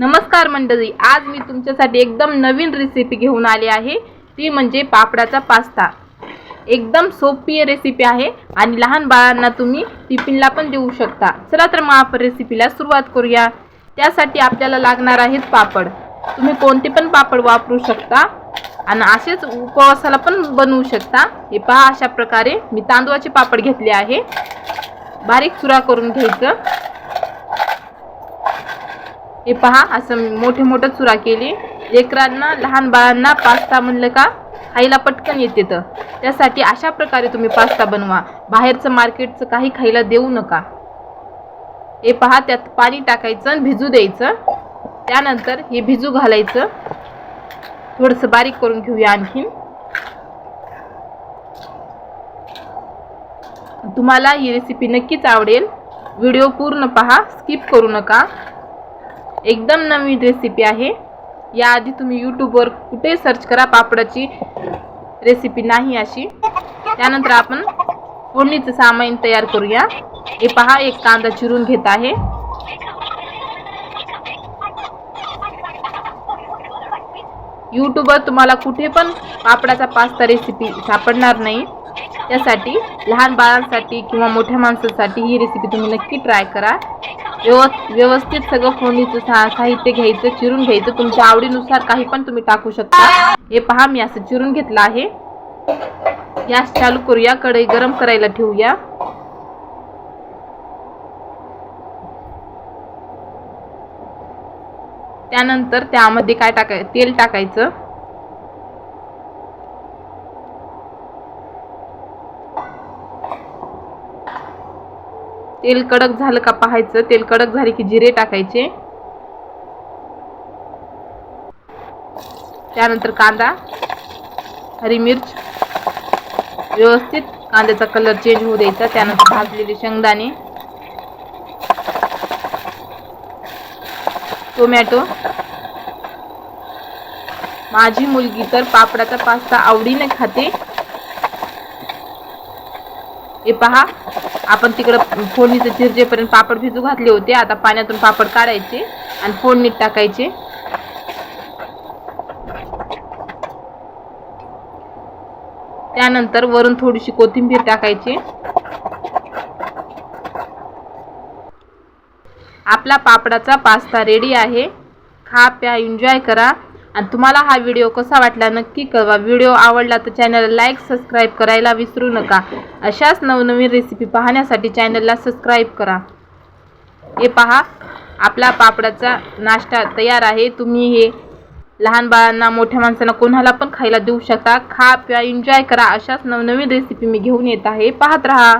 नमस्कार मंडळी आज मी तुमच्यासाठी एकदम नवीन रेसिपी घेऊन आली आहे. ती म्हणजे पापडाचा पास्ता. एकदम सोपी रेसिपी आहे आणि लहान बाळांना तुम्ही टिफिनला पण देऊ शकता. चला तर मग आपण रेसिपीला सुरुवात करूया. त्यासाठी आपल्याला लागणार आहेत पापड. तुम्ही कोणते पण पापड वापरू शकता आणि असेच उपवासाला पण बनवू शकता. हे पहा अशा प्रकारे मी तांदूळाचे पापड घेतले आहे. बारीक चुरा करून घ्यायचं. हे पहा असं मोठे मोठं चुरा केली. लेकरांना लहान बाळांना पास्ता म्हणलं का खायला पटकन येते तर. त्यासाठी अशा प्रकारे तुम्ही पास्ता बनवा. बाहेरचं मार्केटचं काही खायला देऊ नका. हे पहा त्यात पाणी टाकायचं आणि भिजू द्यायचं. त्यानंतर हे भिजू घालायचं. थोडंसं बारीक करून घेऊया आणखीन. तुम्हाला ही रेसिपी नक्कीच आवडेल. व्हिडिओ पूर्ण पहा स्किप करू नका. एकदम नवीन रेसिपी आहे. याआधी तुम्ही यूट्यूबवर कुठे सर्च करा पापडाची रेसिपी नाही अशी. त्यानंतर आपण फोडणीचं सामान तयार करूया. हे पहा एक कांदा चिरून घेत आहे. यूट्यूबवर तुम्हाला कुठे पण पापडाचा पास्ता रेसिपी सापडणार नाही. त्यासाठी लहान बाळांसाठी किंवा मोठ्या माणसांसाठी ही रेसिपी तुम्ही नक्की ट्राय करा. व्यवस्थित सगळं फोडणीचं साहित्य घ्यायचं चिरून घ्यायचं. तुमच्या आवडीनुसार काही पण तुम्ही टाकू शकता. हे पहा मी असं चिरून घेतलं आहे. गॅस चालू करूया कढई गरम करायला ठेवूया. त्यानंतर त्यामध्ये काय टाकाय तेल टाकायचं. तेल कडक झालं का पाहायचं? तेल कडक झाले की जिरे टाकायचे. त्यानंतर कांदा हरी मिर्च. व्यवस्थित कांद्याचा कलर चेंज होऊ द्यायचा. त्यानंतर भाजलेले शेंगदाणे. टोमॅटो. माझी मुलगी तर पापडाचा पास्ता आवडीने खाते. हे पहा आपण तिकडं फोडणीचे चिरजेपर्यंत पापड भिजू घातले होते. आता पाण्यातून पापड काढायचे आणि फोडणीत टाकायचे. त्यानंतर वरून थोडीशी कोथिंबीर टाकायची. आपला पापडाचा पास्ता रेडी आहे. खा प्या एन्जॉय करा. आणि तुम्हाला हा व्हिडिओ कसा वाटला नक्की कळवा. व्हिडिओ आवडला तर चॅनलला लाईक सबस्क्राईब करायला विसरू नका. अशाच नवनवीन रेसिपी पाहण्यासाठी चॅनलला सबस्क्राईब करा. हे पहा आपला पापडाचा नाश्ता तयार आहे. तुम्ही हे लहान बाळांना मोठ्या माणसांना कोणाला पण खायला देऊ शकता. खा प्या एन्जॉय करा. अशाच नवनवीन रेसिपी मी घेऊन येत आहे. पाहत राहा.